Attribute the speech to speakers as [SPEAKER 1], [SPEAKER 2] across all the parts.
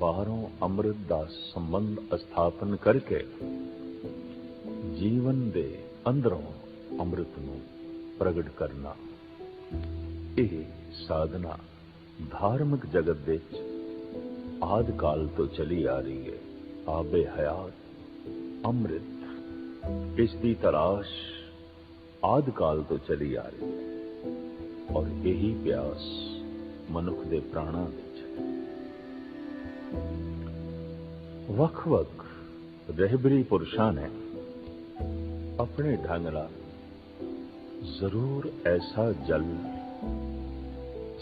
[SPEAKER 1] ਬਾਹਰੋਂ ਅੰਮ੍ਰਿਤ ਦਾ ਸੰਬੰਧ ਸਥਾਪਨ ਕਰਕੇ ਜੀਵਨ ਦੇ ਅੰਦਰੋਂ ਅੰਮ੍ਰਿਤ ਨੂੰ ਪ੍ਰਗਟ ਕਰਨਾ। ਇਹ ਸਾਧਨਾ ਧਾਰਮਿਕ ਜਗਤ ਵਿੱਚ ਆਦ ਕਾਲ ਤੋਂ ਚਲੀ ਆ ਰਹੀ ਹੈ। ਆਬੇ ਹਯਾਤ, ਅੰਮ੍ਰਿਤ ਇਸ ਦੀ ਤਲਾਸ਼ ਆਦ ਕਾਲ ਤੋਂ ਚਲੀ ਆ ਰਹੀ ਹੈ। ਔਰ ਇਹੀ ਪਿਆਸ ਮਨੁੱਖ ਦੇ ਪ੍ਰਾਣਾਂ ਵਿੱਚ ਵੱਖ-ਵੱਖ ਰਹਿਬਰੀ ਪੁਰਸ਼ਾਂ ਨੇ ਆਪਣੇ ਢੰਗ ਨਾਲ ਜ਼ਰੂਰ ਐਸਾ ਜਲ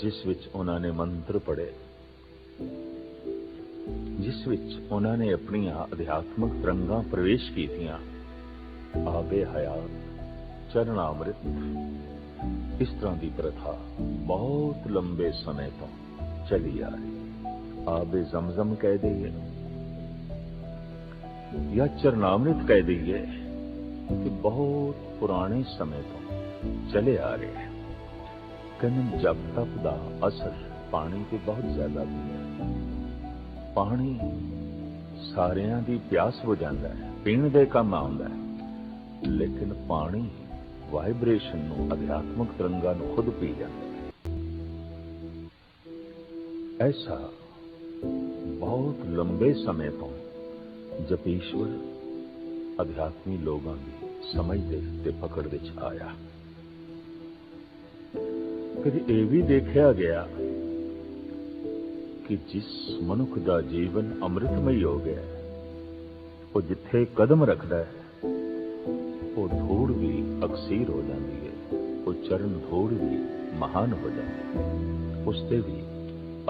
[SPEAKER 1] ਜਿਸ ਵਿੱਚ ਉਹਨਾਂ ਨੇ ਮੰਤਰ ਪੜ੍ਹੇ, ਜਿਸ ਵਿੱਚ ਉਹਨਾਂ ਨੇ ਆਪਣੀਆਂ ਅਧਿਆਤਮਕ ਤਰੰਗਾਂ ਪ੍ਰਵੇਸ਼ ਕੀਤੀਆਂ, ਆਬੇ ਹਯਾਤ ਚਰਣਾ ਅੰਮ੍ਰਿਤ ਇਸ ਤਰ੍ਹਾਂ ਦੀ ਪ੍ਰਥਾ ਬਹੁਤ ਲੰਬੇ ਸਮੇਂ ਤੋਂ ਚਲੀ ਆ ਰਹੀ। ਆਬੇ ਜ਼ਮਜ਼ਮ ਕਹਿ ਦਈਏ। ਜਾਂ ਚਰਨਾਮ੍ਰਿਤ ਕਹਿ ਦਈਏ ਕਿ ਬਹੁਤ ਪੁਰਾਣੇ ਸਮੇਂ ਤੋਂ ਚਲੇ ਆ ਰਹੇ ਹੈ। ਕਹਿੰਦੇ ਜਪ ਤਪ ਦਾ ਅਸਰ ਪਾਣੀ ਤੇ ਬਹੁਤ ਜ਼ਿਆਦਾ ਵੀ ਹੈ, ਪਾਣੀ ਸਾਰਿਆਂ ਦੀ ਪਿਆਸ ਹੋ ਜਾਂਦਾ ਹੈ, ਪੀਣ ਦੇ ਕੰਮ ਆਉਂਦਾ ਹੈ, ਲੇਕਿਨ ਪਾਣੀ ਵਾਈਬ੍ਰੇਸ਼ਨ ਨੂੰ, ਅਧਿਆਤਮਕ ਤਰੰਗਾਂ ਨੂੰ ਖੁਦ ਪੀ ਜਾਂਦਾ ਹੈ। ਐਸਾ ਬਹੁਤ ਲੰਬੇ ਸਮੇਂ ਤੋਂ ਜਪੀਸ਼ਵਰ ਅਧਿਆਤਮੀ ਲੋਕਾਂ ਦੀ ਸਮਝ ਦੇ ਤੇ ਪਕੜ ਵਿੱਚ ਆਇਆ ਕਦੇ ਇਹ ਵੀ ਦੇਖਿਆ ਗਿਆ ਕਿ ਜਿਸ ਮਨੁੱਖ ਦਾ ਜੀਵਨ ਅੰਮ੍ਰਿਤਮਈ ਹੋ ਗਿਆ ਉਹ ਜਿੱਥੇ ਕਦਮ ਰੱਖਦਾ ਹੈ ਉਹ ਧੂੜ ਵੀ ਅਕਸੀਰ ਹੋ ਜਾਂਦੀ ਹੈ ਉਹ ਚਰਨ ਧੂੜ ਵੀ ਮਹਾਨ ਹੋ ਜਾਂਦੀ ਹੈ ਉਸ ਤੇ ਵੀ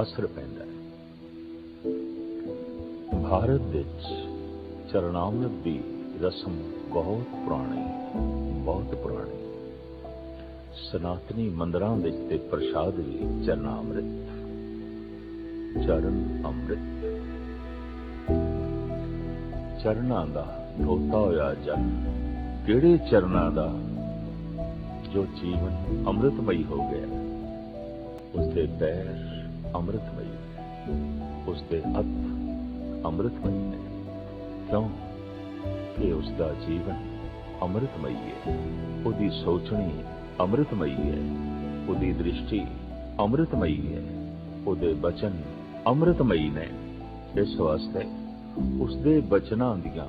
[SPEAKER 1] ਅਸਰ ਪੈਂਦਾ ਹੈ ਭਾਰਤ ਵਿੱਚ ਚਰਨਾਮ੍ਰਿਤ ਦੀ ਰਸਮ ਬਹੁਤ ਪੁਰਾਣੀ ਬਹੁਤ ਪੁਰਾਣੀ। ਸਨਾਤਨੀ ਮੰਦਰਾਂ ਵਿੱਚ ਤੇ ਪ੍ਰਸ਼ਾਦ ਵੀ ਚਰਨਾਮ੍ਰਿਤ ਚਰਨ ਅੰਮ੍ਰਿਤ ਚਰਨਾਂ ਦਾ ਧੋਤਾ ਹੋਇਆ ਜਨ ਕਿਹੜੇ ਚਰਨਾਂ ਦਾ? ਜੋ ਜੀਵਨ ਅੰਮ੍ਰਿਤਮਈ ਹੋ ਗਿਆ, ਉਸਦੇ ਪੈਰ ਅੰਮ੍ਰਿਤਮਈ, ਉਸਦੇ ਹੱਥ ਅੰਮ੍ਰਿਤਮਈ ਨੇ ਕਿਉਂ? ਕਿ ਉਸ ਦਾ ਜੀਵਨ ਅੰਮ੍ਰਿਤਮਈ ਹੈ। ਉਹਦੀ ਸੋਚਣੀ ਅੰਮ੍ਰਿਤਮਈ ਹੈ। ਉਹਦੀ ਦ੍ਰਿਸ਼ਟੀ ਅੰਮ੍ਰਿਤਮਈ ਹੈ। ਉਹਦੇ ਬਚਨ ਅੰਮ੍ਰਿਤਮਈ ਨੇ। ਇਸ ਵਾਸਤੇ ਉਸ ਦੇ ਬਚਨਾਂ ਦੀਆਂ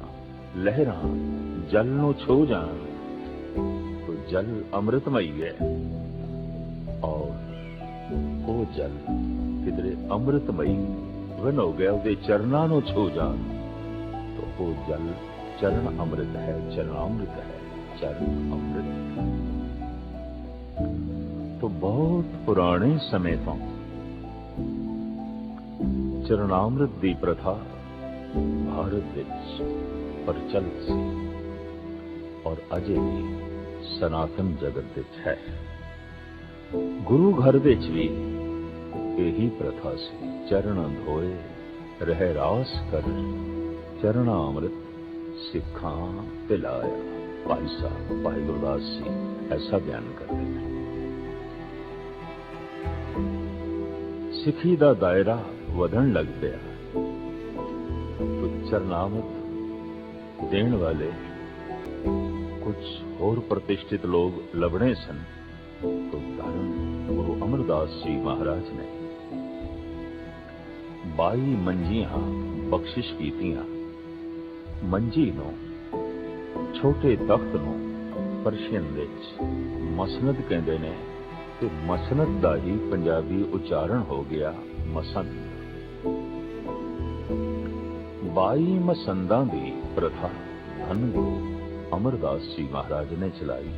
[SPEAKER 1] ਲਹਿਰਾਂ ਜਲ ਨੂੰ ਛੋ ਜਾਣ। ਤੋ ਜਲ ਅੰਮ੍ਰਿਤਮਈ ਹੈ। ਔਰ ਉਹ ਜਲ ਕਿਦਰੇ ਅੰਮ੍ਰਿਤਮਈ ਵਨ ਹੋ ਗਿਆ, ਉਹਦੇ ਚਰਨਾਂ ਨੂੰ ਛੋ ਜਾਣ। ਤੋ ਉਹ ਜਲ, ਚਰਨ ਅੰਮ੍ਰਿਤ ਹੈ, ਚਰਨ ਹੈ, ਚਰਨ ਅੰਮ੍ਰਿਤ ਤੋ ਬਹੁਤ ਪੁਰਾਣੇ ਸਮੇਂ ਤੋਂ ਚਰਨਾਮ੍ਰਿਤ ਦੀ ਪ੍ਰਥਾ ਭਾਰਤ ਵਿੱਚ ਪ੍ਰਚਲਿਤ ਸੀ ਔਰ ਅਜੇ ਵੀ ਸਨਾਤਨ ਜਗਤ ਵਿੱਚ ਹੈ। ਗੁਰੂ ਘਰ ਵਿੱਚ ਵੀ ਇਹੀ ਪ੍ਰਥਾ ਸੀ। ਚਰਨ ਧੋਏ, ਰਹਿ ਰਾਸ ਕਰ। ਚਰਣਾ ਅੰਮ੍ਰਿਤ ਸਿੱਖਾਂ ਪਿਲਾਇਆ। ਭਾਈ ਸਾਹਿਬ, ਭਾਈ ਗੁਰਦਾਸ ਜੀ, ਐਸਾ ਬਿਆਨ ਕਰਦੇ ਨੇ। ਸਿੱਖੀ ਦਾ ਦਾਇਰਾ ਵਧਣ ਲੱਗ ਪਿਆ। ਚਰਨਾਮਤ ਦੇਣ ਵਾਲੇ ਕੁਝ ਹੋਰ ਪ੍ਰਤਿਸ਼ਠਿਤ ਲੋਕ ਲੱਭਣੇ ਸਨ। ਤੋਂ ਧੰਨ ਗੁਰੂ ਅਮਰਦਾਸ ਜੀ ਮਹਾਰਾਜ ਨੇ ਬਾਈ ਮੰਜੀਆਂ ਬਖਸ਼ਿਸ਼ ਕੀਤੀਆਂ। ਮੰਜੀ ਨੂੰ, ਛੋਟੇ ਤਖਤ ਨੂੰ ਪਰਸ਼ੀਅਨ ਵਿੱਚ। ਮਸਨਦ ਕਹਿੰਦੇ ਨੇ ਤੇ ਮਸਨਦ ਦਾ ਹੀ ਪੰਜਾਬੀ ਉਚਾਰਨ ਹੋ ਗਿਆ ਮਸੰਦ। ਬਾਈ ਮਸੰਦਾਂ ਦੀ ਪ੍ਰਥਾ ਧੰਨ ਗੁਰੂ ਅਮਰਦਾਸ ਜੀ ਮਹਾਰਾਜ ਨੇ ਚਲਾਈ।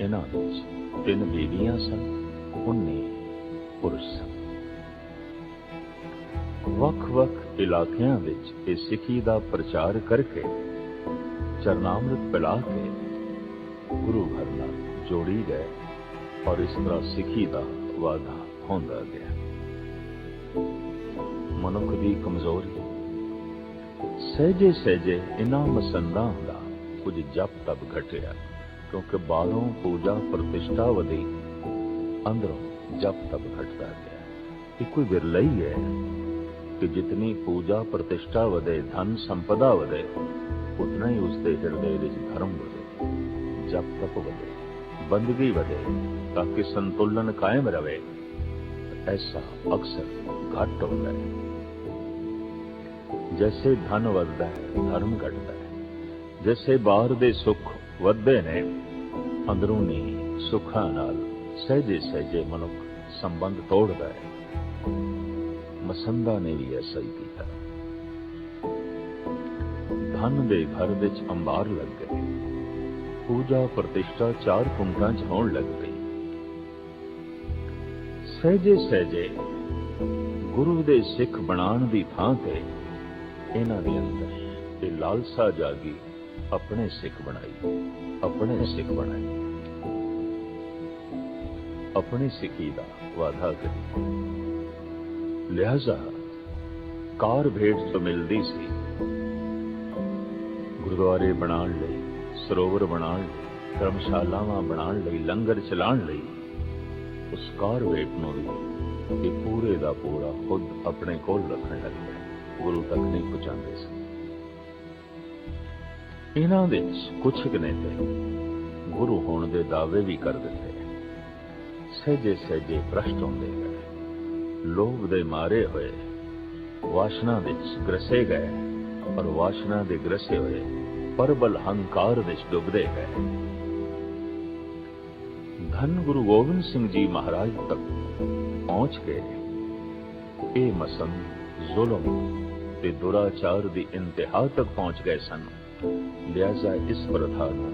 [SPEAKER 1] ਇਹਨਾਂ ਵਿੱਚ ਤਿੰਨ ਬੀਬੀਆਂ ਸਨ 19 ਪੁਰਸ਼ ਸਨ। ਵੱਖ-ਵੱਖ ਇਲਾਕਿਆਂ ਵਿੱਚ ਇਹ ਸਿੱਖੀ ਦਾ ਪ੍ਰਚਾਰ ਕਰਕੇ ਚਰਨਾਮ੍ਰਿਤ ਪਿਲਾ ਕੇ ਗੁਰੂ ਘਰ ਨਾਲ ਜੋੜੀ ਗਏ ਔਰ ਇਸ ਤਰ੍ਹਾਂ ਸਿੱਖੀ ਦਾ ਵਾਧਾ ਹੁੰਦਾ ਗਿਆ। ਮਨੁੱਖ ਦੀ ਕਮਜ਼ੋਰੀ। ਸਹਿਜੇ ਸਹਿਜੇ ਇਹਨਾਂ ਮਸੰਦਾਂ ਦਾ ਕੁਝ ਜਪ ਤਪ ਘਟਿਆ, ਕਿਉਂਕਿ ਬਾਹਰੋਂ ਪੂਜਾ ਪ੍ਰਤਿਸ਼ਠਾ ਵਧੀ, ਅੰਦਰੋਂ ਜਪ ਤਪ ਘਟਦਾ ਗਿਆ। ਇਹ ਕੋਈ ਵਿਰਲਾ ਹੀ ਹੈ। ਕਿ ਜਿਤਨੀ ਪੂਜਾ ਪ੍ਰਤਿਸ਼ਠਾ ਵਧੇ, ਧਨ ਸੰਪਦਾ ਵਧੇ, ਉਤਨਾ ਹੀ ਉਸ ਹਿਰਦੇ ਵਿੱਚ ਧਰਮ ਵਧੇ, ਜਪ ਤਪ ਵਧੇ, ਬੰਦਗੀ ਵਧੇ, ਤਾਂ ਕਿ ਸੰਤੁਲਨ ਕਾਇਮ ਰਵੇ। ਐਸਾ ਅਕਸਰ ਘੱਟ ਹੁੰਦਾ ਹੈ। ਜੈਸੇ ਧਨ ਵਧਦਾ ਹੈ, ਧਰਮ ਘਟਦਾ ਹੈ। ਜੈਸੇ ਬਾਹਰ ਦੇ ਸੁੱਖ ਵਧਦੇ ਨੇ ਅੰਦਰੂਨੀ ਸੁੱਖਾਂ ਨਾਲ ਸਹਿਜੇ ਸਹਿਜੇ ਮਨੁੱਖ ਸੰਬੰਧ ਤੋੜਦਾ ਹੈ। ਮਸੰਦਾ ਨੇ ਵੀ ਐਸਾ ਹੀ ਕੀਤਾ। ਧਨ ਦੇ ਘਰ ਵਿੱਚ ਅੰਬਾਰ ਲੱਗ ਗਏ। ਪੂਜਾ ਪ੍ਰਤਿਸ਼ਠਾ ਚਾਰ ਕੁੰਡਾਂ 'ਚ ਹੋਣ ਲੱਗ ਪਈ। ਸਹਿਜੇ ਸਹਿਜੇ ਗੁਰੂ ਦੇ ਸਿੱਖ ਬਣਾਉਣ ਦੀ ਥਾਂ ਤੇ ਇਹਨਾਂ ਦੇ ਅੰਦਰ ਇਹ ਲਾਲਸਾ ਜਾਗੀ, ਆਪਣੇ ਸਿੱਖ ਬਣਾਈ, ਆਪਣੇ ਸਿੱਖ ਬਣਾਈ। ਆਪਣੀ ਸਿੱਖੀ ਦਾ ਵਾਧਾ ਕਰੀ। ਲਿਹਾਜ਼ਾ ਕਾਰ ਭੇਟ ਤੋਂ ਮਿਲਦੀ ਸੀ। ਗੁਰਦੁਆਰੇ ਬਣਾਉਣ ਲਈ, ਸਰੋਵਰ ਬਣਾਉਣ ਲਈ, ਧਰਮਸ਼ਾਲਾਵਾਂ ਬਣਾਉਣ ਲਈ, ਲੰਗਰ ਚਲਾਉਣ ਲਈ, ਉਸ ਕਾਰ ਭੇਟ ਨੂੰ ਵੀ ਇਹ ਪੂਰੇ ਦਾ ਪੂਰਾ ਖੁਦ ਆਪਣੇ ਕੋਲ ਰੱਖਣ ਲੱਗ ਪਿਆ ਗੁਰੂ ਤੱਕ ਨਹੀਂ ਪਹੁੰਚਾਉਂਦੇ ਸੀ। ਇਹਨਾਂ ਦੇ ਕੁਝ ਕਨੇ ਤੇ ਗੁਰੂ ਹੋਣ ਦੇ ਦਾਅਵੇ ਵੀ ਕਰ ਦਿੱਤੇ। ਸਹਿਜੇ ਸਹਿਜੇ ਭ੍ਰਸ਼ਟ ਹੁੰਦੇ ਗਏ। ਲੋਭ ਦੇ ਮਾਰੇ ਹੋਏ, ਵਾਸ਼ਨਾ ਵਿੱਚ ਗਰਸੇ ਗਏ ਔਰ ਵਾਸ਼ਨਾ ਦੇ ਗਰਸੇ ਹੋਏ, ਪਰਬਲ ਹੰਕਾਰ ਵਿੱਚ ਡੁੱਬਦੇ ਗਏ। ਧੰਨ ਗੁਰੂ ਗੋਬਿੰਦ ਸਿੰਘ ਜੀ ਮਹਾਰਾਜ ਤੱਕ ਪਹੁੰਚ ਕੇ ਇਹ ਮਸਮ ਜ਼ੁਲਮ ਤੇ ਦੁਰਾਚਾਰ ਦੀ ਇੰਤਹਾ ਤੱਕ ਪਹੁੰਚ ਗਏ ਸਨ। ਲਿਆਜ਼ਾ ਇਸ ਪ੍ਰਥਾ ਨੂੰ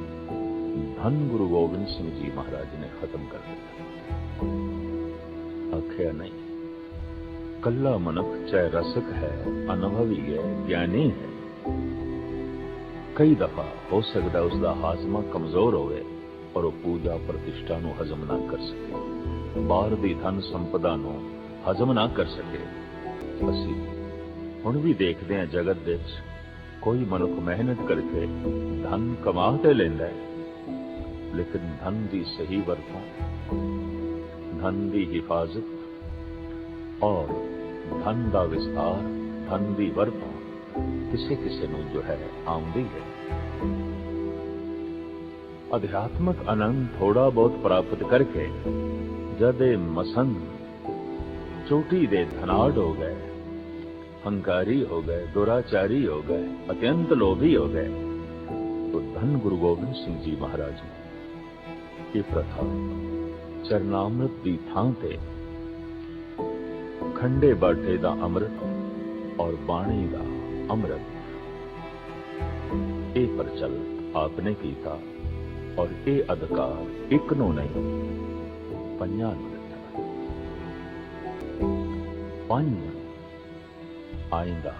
[SPEAKER 1] ਧੰਨ ਗੁਰੂ ਗੋਬਿੰਦ ਸਿੰਘ ਜੀ ਮਹਾਰਾਜ ਨੇ ਖਤਮ ਕਰ ਦਿੱਤਾ। ਆਖਿਆ ਨਹੀਂ ਕੱਲਾ ਮਨੁੱਖ ਚਾਹੇ ਰਸਕ ਹੈ, ਅਨੁਭਵੀ ਹੈ, ਗਿਆਨੀ ਹੈ। ਕਈ ਦਫਾ ਹੋ ਸਕਦਾ ਉਸ ਦਾ ਹਾਜ਼ਮਾ ਕਮਜ਼ੋਰ ਹੋਵੇ ਔਰ ਉਹ ਪੂਜਾ ਪ੍ਰਤਿਸ਼ਠਾ ਨੂੰ ਹਜ਼ਮ ਨਾ ਕਰ ਸਕੇ। ਬਾਹਰ ਦੀ ਧਨ ਸੰਪਦਾ ਨੂੰ ਹਜ਼ਮ ਨਾ ਕਰ ਸਕੇ। ਅਸੀਂ ਹੁਣ ਵੀ ਦੇਖਦੇ ਹਾਂ ਜਗਤ ਵਿੱਚ ਕੋਈ ਮਨੁੱਖ ਮਿਹਨਤ ਕਰਕੇ ਧਨ ਕਮਾ ਤੇ ਲੈਂਦਾ ਹੈ, ਲੇਕਿਨ ਧਨ ਦੀ ਸਹੀ ਵਰਤੋਂ, ਧਨ ਦੀ ਹਿਫਾਜ਼ਤ ਔਰ ਧਨ ਦਾ ਵਿਸਤਾਰ ਧਨ ਦੀ ਵਰਤੋਂ ਕਿਸੇ ਕਿਸੇ ਨੂੰ ਜੋ ਹੈ ਆਉਂਦੀ ਹੈ। ਅਧਿਆਤਮਕ ਆਨੰਦ ਥੋੜਾ ਬਹੁਤ ਪ੍ਰਾਪਤ ਕਰਕੇ ਜਦ ਇਹ ਮਸੰਦ ਚੋਟੀ ਦੇ ਧਨਾੜ ਹੋ ਗਏ, ਹੰਕਾਰੀ ਹੋ ਗਏ, ਦੁਰਾਚਾਰੀ ਹੋ ਗਏ, ਅਤਿਅੰਤ ਲੋਭੀ ਹੋ ਗਏ तो ਧੰਨ ਗੁਰੂ ਗੋਬਿੰਦ ਸਿੰਘ ਜੀ ਮਹਾਰਾਜ ਨੇ ਇਹ ਪ੍ਰਥਾ ਚਰਨਾਮ੍ਰਿਤ ਦੀ ਥਾਂ ਤੇ ਖੰਡੇ ਬਾਟੇ ਦਾ ਅੰਮ੍ਰਿਤ ਔਰ ਬਾਣੀ ਦਾ ਅੰਮ੍ਰਿਤ। ਇਹ ਪ੍ਰਚਲ ਆਪਨੇ ਕੀਤਾ ਔਰ ਇਹ ਅਧਿਕਾਰ ਇੱਕ ਨੂੰ ਨਹੀਂ, ਪੰਜਾਂ ਨੂੰ ਦਿੱਤਾ। ਪੰਜ ਆਇੰਦਾ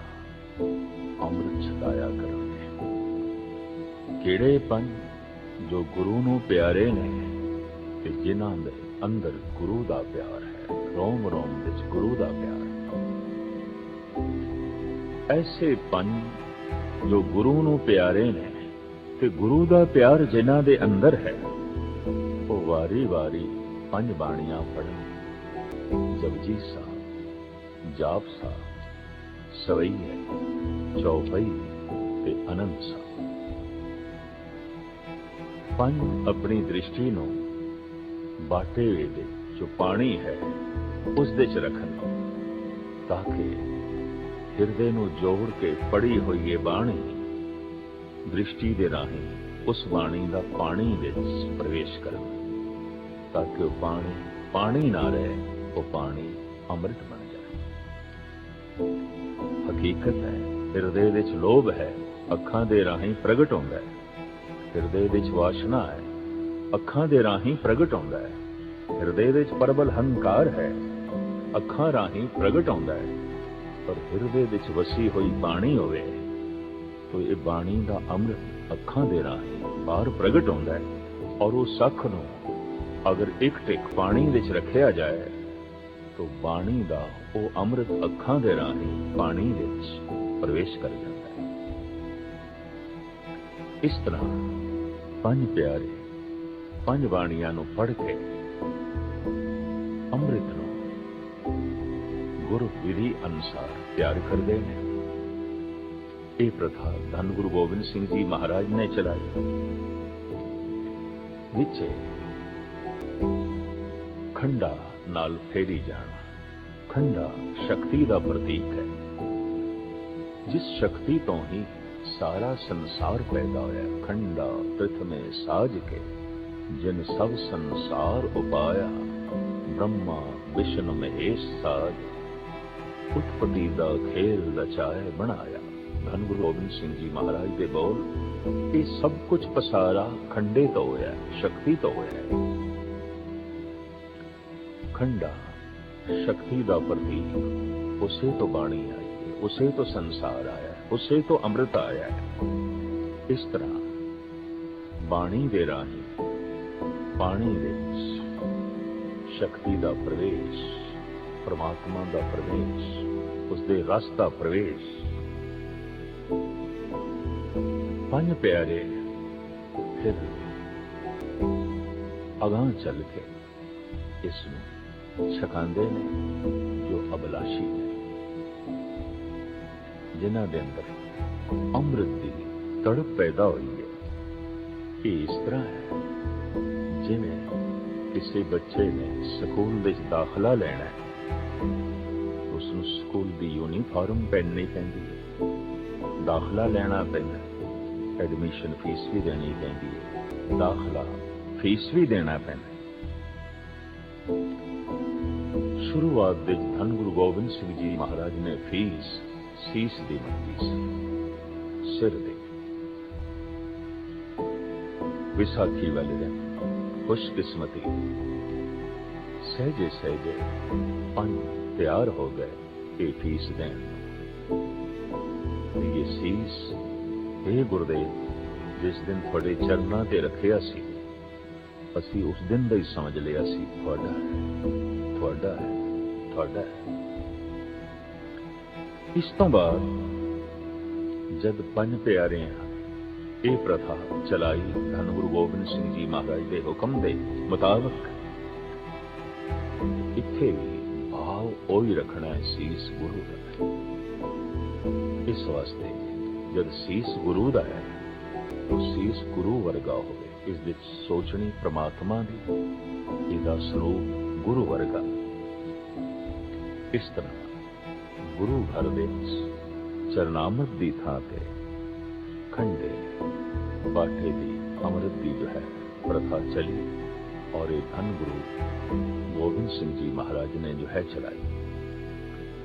[SPEAKER 1] ਅੰਮ੍ਰਿਤ ਛਕਾਇਆ ਕਰਾਂਗੇ। ਕਿਹੜੇ ਪੰਜ? ਜੋ ਗੁਰੂ ਨੂੰ ਪਿਆਰੇ ਨੇ ਤੇ ਜਿਨ੍ਹਾਂ ਦੇ ਅੰਦਰ ਗੁਰੂ ਦਾ ਪਿਆਰ ਰੋਮ ਰੋਮ ਵਿੱਚ ਗੁਰੂ ਦਾ ਪਿਆਰ। ਐਸੇ ਪੰਜ ਜੋ ਗੁਰੂ ਨੂੰ ਪਿਆਰੇ ਨੇ ਤੇ ਗੁਰੂ ਦਾ ਪਿਆਰ ਜਿਨ੍ਹਾਂ ਦੇ ਅੰਦਰ ਹੈ, ਉਹ ਵਾਰੀ ਵਾਰੀ ਪੰਜ ਬਾਣੀਆਂ ਪੜ੍ਹਨ। ਜਪਜੀ ਸਾਹਿਬ, ਜਾਪ ਸਾਹਿਬ, ਸਵਈਏ, ਚੌਪਈ ਤੇ ਅਨੰਦ ਸਾਹਿਬ। ਪੰਜ ਆਪਣੀ ਦ੍ਰਿਸ਼ਟੀ ਨੂੰ ਬਾਟੇ ਦੇ ਜੋ ਪਾਣੀ ਹੈ। ਉਸ ਦੇ ਚ ਰੱਖਣ। ਤਾਂ ਕਿ ਹਿਰਦੇ ਨੂੰ ਜੋੜ ਕੇ ਪੜੀ ਹੋਈ ਇਹ ਬਾਣੀ ਦ੍ਰਿਸ਼ਟੀ ਦੇ ਰਾਹੀਂ ਉਸ ਬਾਣੀ ਦਾ ਪਾਣੀ ਵਿੱਚ ਪ੍ਰਵੇਸ਼ ਕਰਨ। ਤਾਂ ਕਿ ਉਹ ਪਾਣੀ ਪਾਣੀ ਨਾ ਰਹੇ, ਉਹ ਪਾਣੀ ਅੰਮ੍ਰਿਤ ਬਣ ਜਾਏ। ਹਕੀਕਤ ਹੈ, ਹਿਰਦੇ ਵਿੱਚ ਲੋਭ ਹੈ, ਅੱਖਾਂ ਦੇ ਰਾਹੀਂ ਪ੍ਰਗਟ ਹੁੰਦਾ ਹੈ। ਹਿਰਦੇ ਵਿੱਚ ਵਾਸ਼ਨਾ ਹੈ, ਅੱਖਾਂ ਦੇ ਰਾਹੀਂ ਪ੍ਰਗਟ ਹੁੰਦਾ ਹੈ। ਹਿਰਦੇ ਵਿੱਚ ਪਰਬਲ ਹੰਕਾਰ ਹੈ ਅੱਖਾਂ ਰਾਹੀਂ ਪ੍ਰਗਟ ਆਉਂਦਾ ਹੈ। ਪਰ ਹਿਰਦੇ ਵਿੱਚ ਵਸੀ ਹੋਈ ਬਾਣੀ ਹੋਵੇ, ਤੋ ਇਹ ਬਾਣੀ ਦਾ ਅੰਮ੍ਰਿਤ ਅੱਖਾਂ ਦੇ ਰਾਹੀਂ ਬਾਹਰ ਪ੍ਰਗਟ ਹੁੰਦਾ ਹੈ ਔਰ ਉਹ ਸੱਖ ਨੂੰ ਅਗਰ ਇੱਕ ਟਿਕ ਪਾਣੀ ਵਿੱਚ ਰੱਖਿਆ ਜਾਏ, ਤੋ ਬਾਣੀ ਦਾ ਉਹ ਅੰਮ੍ਰਿਤ ਅੱਖਾਂ ਦੇ ਰਾਹੀਂ ਪਾਣੀ ਵਿੱਚ ਪ੍ਰਵੇਸ਼ ਕਰ ਜਾਂਦਾ ਹੈ। ਇਸ ਤਰ੍ਹਾਂ ਪੰਜ ਪਿਆਰੇ, ਪੰਜ ਬਾਣੀਆਂ ਨੂੰ ਪੜ੍ਹ ਕੇ ਅੰਮ੍ਰਿਤ ਗੁਰ ਵਿਧੀ ਅਨੁਸਾਰ ਤਿਆਰ ਕਰਦੇ ਨੇ। ਇਹ ਪ੍ਰਥਾ ਧੰਨ ਗੁਰੂ ਗੋਬਿੰਦ ਸਿੰਘ ਜੀ ਮਹਾਰਾਜ ਨੇ ਚਲਾਈ। ਵਿੱਚ ਖੰਡਾ ਨਾਲ ਫੇਰੀ ਜਾਣਾ। ਖੰਡਾ ਸ਼ਕਤੀ ਦਾ ਪ੍ਰਤੀਕ ਹੈ। ਜਿਸ ਸ਼ਕਤੀ ਤੋਂ ਹੀ ਸਾਰਾ ਸੰਸਾਰ ਪੈਦਾ ਹੋਇਆ। ਖੰਡਾ ਪ੍ਰਥਮੇ ਸਾਜ ਕੇ ਜਿਨ ਸਭ ਸੰਸਾਰ ਉਪਾਇਆ। ਬ੍ਰਹਮਾ, ਵਿਸ਼ਨੂੰ ਮਹੇਸ਼ ਸਾਜ। ਉਤਪਤੀ ਦਾ ਖੇਲ ਰਚਾਏ ਬਣਾਇਆ। ਧੰਨ ਗੁਰੂ ਗੋਬਿੰਦ ਸਿੰਘ ਜੀ ਮਹਾਰਾਜ ਦੇ ਬੋਲ, ਇਹ ਸਭ ਕੁਝ ਪਸਾਰਾ ਖੰਡੇ ਤੋਂ ਹੋਇਆ, ਸ਼ਕਤੀ ਤੋਂ ਹੋਇਆ। ਖੰਡਾ, ਸ਼ਕਤੀ ਦਾ ਪ੍ਰਤੀਕ, ਉਸੇ ਤੋਂ ਬਾਣੀ ਆਈ, ਉਸੇ ਤੋਂ ਸੰਸਾਰ ਆਇਆ, ਉਸੇ ਤੋਂ ਅੰਮ੍ਰਿਤ ਆਇਆ। ਇਸ ਤਰ੍ਹਾਂ ਬਾਣੀ ਦੇ ਰਾਹੀਂ, ਪਾਣੀ ਵਿੱਚ ਸ਼ਕਤੀ ਦਾ ਪ੍ਰਵੇਸ਼ ਪਰਮਾਤਮਾ ਦਾ ਪ੍ਰਵੇਸ਼ ਉਸ ਦੇ ਰਸ ਦਾ ਪ੍ਰਵੇਸ਼। ਪੰਜ ਪਿਆਰੇ, ਫਿਰ ਅਗਾਂਹ ਚੱਲ ਕੇ ਇਸ ਨੂੰ ਛਕਾਉਂਦੇ ਨੇ ਜੋ ਅਬਲਾਸ਼ੀ ਨੇ। ਜਿਨ੍ਹਾਂ ਦੇ ਅੰਦਰ ਅੰਮ੍ਰਿਤ ਦੀ ਤੜਪ ਪੈਦਾ ਹੋਈ ਹੈ, ਇਹ ਇਸ ਤਰ੍ਹਾਂ ਹੈ, ਜਿਵੇਂ ਕਿਸੇ ਬੱਚੇ ਨੇ ਸਕੂਲ ਵਿੱਚ ਦਾਖਲਾ ਲੈਣਾ ਹੈ। ਨੂੰ ਸਕੂਲ ਦੀ ਯੂਨੀਫਾਰਮ ਪਹਿਨਣੀ ਪੈਂਦੀ ਹੈ। ਦਾਖਲਾ ਲੈਣਾ ਪੈਂਦਾ ਹੈ। ਐਡਮਿਸ਼ਨ ਫੀਸ ਵੀ ਦੇਣੀ ਪੈਂਦੀ ਹੈ। ਦਾਖਲਾ ਫੀਸ ਵੀ ਦੇਣਾ ਪੈਂਦਾ ਸ਼ੁਰੂਆਤ ਵਿੱਚ ਧੰਨ ਗੁਰੂ ਗੋਬਿੰਦ ਸਿੰਘ ਜੀ ਮਹਾਰਾਜ ਨੇ ਫੀਸ, ਸੀਸ ਦੀ ਮੰਗੀ ਸੀ। ਸਿਰ ਦੇ ਵਿਸਾਖੀ ਵਾਲੇ ਦਿਨ ਖੁਸ਼ਕਿਸਮਤੀ। ਸਹਿਜੇ ਸਹਿਜੇ ਪੰਜ ਤਿਆਰ ਹੋ ਗਏ। ਇਹ ਫੀਸ ਦੇਣ ਇਹ ਸੀਸ, ਇਹ ਗੁਰਦੇਵ ਜਿਸ ਦਿਨ ਤੁਹਾਡੇ ਚਰਨਾਂ ਤੇ ਰੱਖਿਆ ਸੀ, ਅਸੀਂ ਉਸ ਦਿਨ ਦਾ ਹੀ ਸਮਝ ਲਿਆ ਸੀ, ਤੁਹਾਡਾ ਤੁਹਾਡਾ ਤੁਹਾਡਾ ਇਸ ਤੋਂ ਬਾਅਦ ਜਦ ਪੰਜ ਪਿਆਰਿਆਂ ਇਹ ਪ੍ਰਥਾ ਚਲਾਈ, ਧੰਨ ਗੁਰੂ ਗੋਬਿੰਦ ਸਿੰਘ ਜੀ ਮਹਾਰਾਜ ਦੇ ਹੁਕਮ ਦੇ ਮੁਤਾਬਕ ਇੱਥੇ ਵੀ ਭਾਵ ਉਹੀ ਰੱਖਣਾ ਹੈ ਸੀਸ ਗੁਰੂ ਦਾ। ਇਸ ਵਾਸਤੇ ਜਦ ਸੀਸ ਗੁਰੂ ਦਾ ਹੈ ਤਾਂ ਸੀਸ ਗੁਰੂ ਵਰਗਾ ਹੋਵੇ। ਇਸ ਵਿੱਚ ਸੋਚਣੀ ਪ੍ਰਮਾਤਮਾ ਦੀ, ਇਹਦਾ ਸਰੂਪ ਗੁਰੂ ਵਰਗਾ। ਇਸ ਤਰ੍ਹਾਂ ਗੁਰੂ ਘਰ ਦੇ ਚਰਨਾਮਤ ਦੀ ਥਾਂ ਤੇ ਖੰਡੇ, ਬਾਟੇ ਦੀ ਅੰਮ੍ਰਿਤ ਦੀ ਜੋ ਹੈ, ਪ੍ਰਥਾ ਚਲੀ। ਔਰ ਇਹ ਧੰਨ ਗੁਰੂ ਗੋਬਿੰਦ ਸਿੰਘ ਜੀ ਮਹਾਰਾਜ ਨੇ ਜੋ ਹੈ ਚਲਾਈ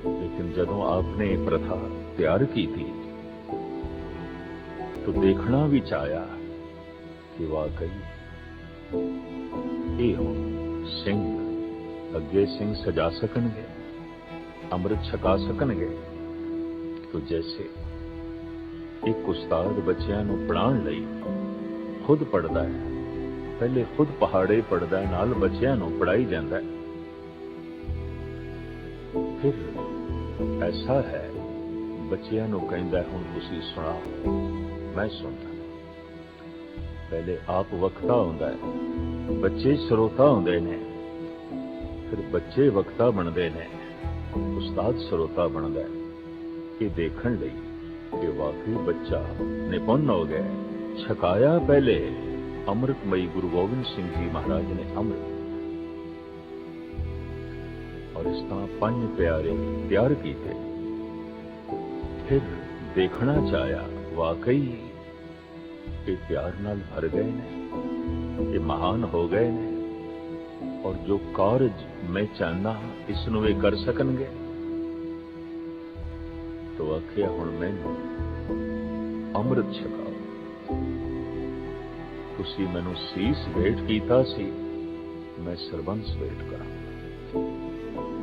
[SPEAKER 1] ਲੇਕਿਨ ਜਦੋਂ ਆਪਨੇ ਇਹ ਪ੍ਰਥਾ ਤਿਆਰ ਕੀਤੀ ਤਾਂ ਦੇਖਣਾ ਵੀ ਚਾਹਿਆ ਕਿ ਵਾਕਈ ਇਹ ਹੁਣ ਸਿੰਘ ਅੱਗੇ ਸਿੰਘ ਸਜਾ ਸਕਣਗੇ ਅੰਮ੍ਰਿਤ ਛਕਾ ਸਕਣਗੇ ਤੋ ਜੈਸੇ ਇੱਕ ਉਸਤਾਦ ਬੱਚਿਆਂ ਨੂੰ ਪੜਾਉਣ ਲਈ ਖੁਦ ਪੜਦਾ ਹੈ ਪਹਿਲੇ ਖੁਦ ਪਹਾੜੇ ਪੜਦਾ ਨਾਲ ਬੱਚਿਆਂ ਨੂੰ ਪੜਾਈ ਜਾਂਦਾ ਹੈ। ਫਿਰ ਐਸਾ ਹੈ ਬੱਚਿਆਂ ਨੂੰ ਕਹਿੰਦਾ ਹੈ, ਹੁਣ ਤੁਸੀਂ ਸੁਣਾਓ ਮੈਂ ਸੁਣਦਾ ਪਹਿਲੇ ਆਪ ਵਕਤਾ ਹੁੰਦਾ ਹੈ ਬੱਚੇ ਸਰੋਤਾ ਹੁੰਦੇ ਨੇ। ਫਿਰ ਬੱਚੇ ਵਕਤਾ ਬਣਦੇ ਨੇ ਉਸਤਾਦ ਸਰੋਤਾ ਬਣਦਾ ਹੈ। ਇਹ ਦੇਖਣ ਲਈ ਕਿ ਵਾਕਈ ਬੱਚਾ ਨਿਪੁੰਨ ਹੋ ਗਿਆ ਛਕਾਇਆ ਪਹਿਲੇ। ਅੰਮ੍ਰਿਤਮਈ ਗੁਰੂ ਗੋਬਿੰਦ ਸਿੰਘ ਜੀ ਮਹਾਰਾਜ ਨੇ ਅੰਮ੍ਰਿਤ ਔਰ ਇਸ ਤਰ੍ਹਾਂ ਪੰਜ ਪਿਆਰੇ ਤਿਆਰ ਕੀਤੇ ਫਿਰ ਦੇਖਣਾ ਚਾਹਿਆ ਵਾਕਈ ਇਹ ਪਿਆਰ ਨਾਲ ਭਰ ਗਏ ਨੇ ਇਹ ਮਹਾਨ ਹੋ ਗਏ ਨੇ ਔਰ ਜੋ ਕਾਰਜ ਮੈਂ ਚਾਹਨਾ ਇਸ ਨੂੰ ਇਹ ਕਰ ਸਕਣਗੇ ਤੋ ਆਖਿਆ ਹੁਣ ਮੈਨੂੰ ਅੰਮ੍ਰਿਤ ਛਕਾ ਤੁਸੀਂ ਮੈਨੂੰ ਸੀਸ ਭੇਟ ਕੀਤਾ ਸੀ, ਮੈਂ ਸਰਬੰਸ ਭੇਟ ਕਰਾਂਗਾ।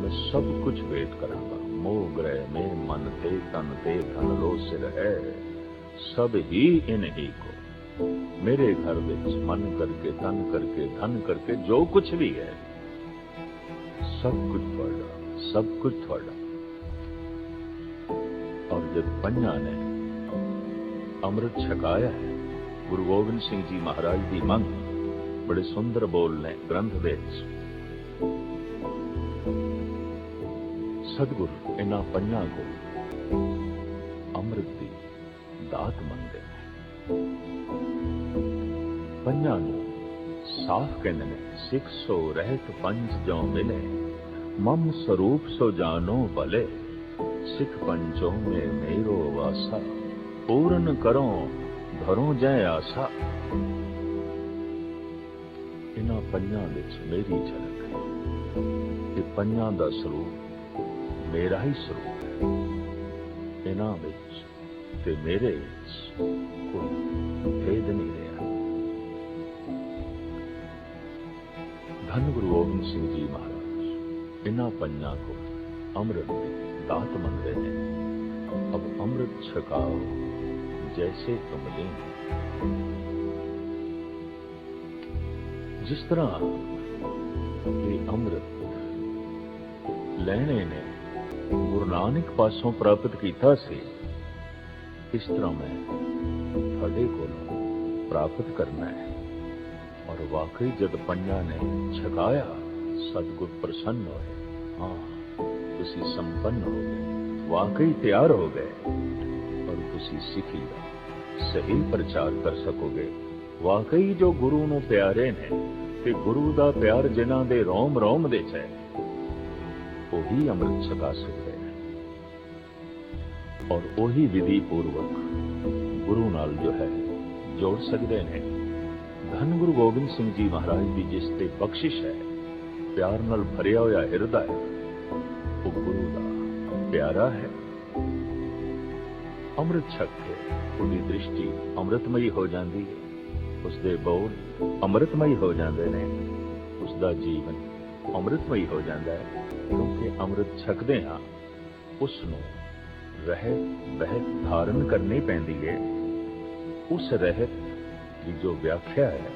[SPEAKER 1] ਮੈਂ ਸਭ ਕੁਝ ਭੇਟ ਕਰਾਂਗਾ। ਮੋਹ ਗ੍ਰਹਿ ਮੈਂ ਮਨ ਤੇ ਤਨ ਤੇ ਧਨ ਲੋ ਸਿਰ ਹੈ। ਸਭ ਹੀ ਇਨ ਕੋ। ਮੇਰੇ ਘਰ ਵਿੱਚ ਮਨ ਕਰਕੇ, ਤਨ ਕਰਕੇ, ਧਨ ਕਰਕੇ ਜੋ ਕੁਝ ਵੀ ਹੈ, ਸਭ ਕੁਝ ਤੁਹਾਡਾ, ਸਭ ਕੁਝ ਤੁਹਾਡਾ। ਔਰ ਜਦ ਪੰਜਾਂ ਨੇ ਅੰਮ੍ਰਿਤ ਛਕਾਇਆ ਹੈ ਗੁਰੂ ਗੋਬਿੰਦ ਸਿੰਘ ਜੀ ਮਹਾਰਾਜ ਦੀ ਮੰਗ ਬੜੇ ਸੁੰਦਰ ਬੋਲ ਨੇ, ਗ੍ਰੰਥ ਵਿੱਚ। ਸਤਿਗੁਰ ਇਹਨਾਂ ਪੰਜਾਂ ਕੋਲ ਅੰਮ੍ਰਿਤ ਦੀ ਦਾਤ ਮੰਗਦੇ ਨੇ। ਪੰਜਾਂ ਨੂੰ ਸਾਫ਼ ਕਹਿੰਦੇ ਨੇ, ਸਿੱਖ ਸੋ ਰਹਿਤ ਪੰਜ ਜੋ ਮਿਲੇ, ਮਮ ਸਰੂਪ ਸੋ ਜਾਨੋ ਭਲੇ, ਸਿੱਖ ਪੰਜੋ ਮੇ ਮੇਰੋ ਵਾਸਾ, ਪੂਰਨ ਕਰੋ ਧਰੋ ਜੈ ਆਸਾ? ਇਹਨਾਂ ਪੰਜਾਂ ਵਿੱਚ ਮੇਰੀ ਝਲਕ ਹੈ ਇਹ ਪੰਜਾਂ ਦਾ ਸਰੂਪ ਮੇਰਾ ਹੀ ਸਰੂਪ ਹੈ। ਇਹਨਾਂ ਵਿੱਚ ਤੇ ਮੇਰੇ ਵਿੱਚ ਕੋਈ ਭੇਦ ਨਹੀਂ ਰਿਹਾ। ਧੰਨ ਗੁਰੂ ਗੋਬਿੰਦ ਸਿੰਘ ਜੀ ਮਹਾਰਾਜ, ਇਹਨਾਂ ਪੰਜਾਂ ਕੋ ਅੰਮ੍ਰਿਤ ਦੀ ਦਾਤ ਮੰਗਦੇ ਨੇ। ਅਬ ਅੰਮ੍ਰਿਤ ਛਕਾਓ। ਜੈਸੇ ਤੁਮ ਲੀਨ ਜਿਸ ਤਰ੍ਹਾਂ ਇਹ ਅੰਮ੍ਰਿਤ ਲੈਣੇ ਨੇ ਗੁਰੂ ਨਾਨਕ ਪਾਸੋਂ ਪ੍ਰਾਪਤ ਕੀਤਾ ਸੀ ਇਸ ਤਰ੍ਹਾਂ ਮੈਂ ਤੁਹਾਡੇ ਕੋਲੋਂ ਪ੍ਰਾਪਤ ਕਰਨਾ ਹੈ ਔਰ ਵਾਕਈ ਜਦ ਪੰਜਾਂ ਨੇ ਛਕਾਇਆ ਸਤਿਗੁਰ ਪ੍ਰਸੰਨ ਹੋਏ ਹਾਂ ਤੁਸੀਂ ਸੰਪੰਨ ਹੋ ਗਏ ਵਾਕਈ ਤਿਆਰ ਹੋ ਗਏ ਔਰ ਤੁਸੀਂ ਸਿੱਖੀ ਦਾ ਸਹੀ ਪ੍ਰਚਾਰ ਕਰ ਸਕੋਗੇ। ਵਾਕਈ ਜੋ ਗੁਰੂ ਨੂੰ ਪਿਆਰੇ ਨੇ ਤੇ ਗੁਰੂ ਦਾ ਪਿਆਰ ਜਿਨ੍ਹਾਂ ਦੇ ਰੋਮ ਰੋਮ ਦੇ ਚ ਹੈ, ਉਹੀ ਅੰਮ੍ਰਿਤ ਛਕਾ ਸਕਦੇ ਨੇ। ਔਰ ਉਹੀ ਵਿਧੀ ਪੂਰਵਕ ਗੁਰੂ ਨਾਲ ਜੋ ਹੈ, ਜੋੜ ਸਕਦੇ ਨੇ। ਧੰਨ ਗੁਰੂ ਗੋਬਿੰਦ ਸਿੰਘ ਜੀ ਮਹਾਰਾਜ ਦੀ ਜਿਸ ਤੇ ਬਖਸ਼ਿਸ਼ ਹੈ, ਪਿਆਰ ਨਾਲ ਭਰਿਆ ਹੋਇਆ ਹਿਰਦਾ ਹੈ, ਉਹ ਗੁਰੂ ਦਾ ਪਿਆਰਾ ਹੈ। ਅੰਮ੍ਰਿਤ ਛਕ ਕੇ ਉਹਦੀ ਦ੍ਰਿਸ਼ਟੀ ਅੰਮ੍ਰਿਤਮਈ ਹੋ ਜਾਂਦੀ ਹੈ। ਉਸ ਦੇ ਬੋਲ ਅੰਮ੍ਰਿਤਮਈ ਹੋ ਜਾਂਦੇ ਨੇ। ਉਸ ਦਾ ਜੀਵਨ ਅੰਮ੍ਰਿਤਮਈ ਹੋ ਜਾਂਦਾ ਹੈ ਕਿਉਂਕਿ ਅੰਮ੍ਰਿਤ ਛਕਦੇ ਹਾਂ ਉਸ ਨੂੰ ਰਹਿਤ, ਬਹਿਤ ਧਾਰਨ ਕਰਨੀ ਪੈਂਦੀ ਹੈ। ਉਸ ਰਹਿਤ ਦੀ ਜੋ ਵਿਆਖਿਆ ਹੈ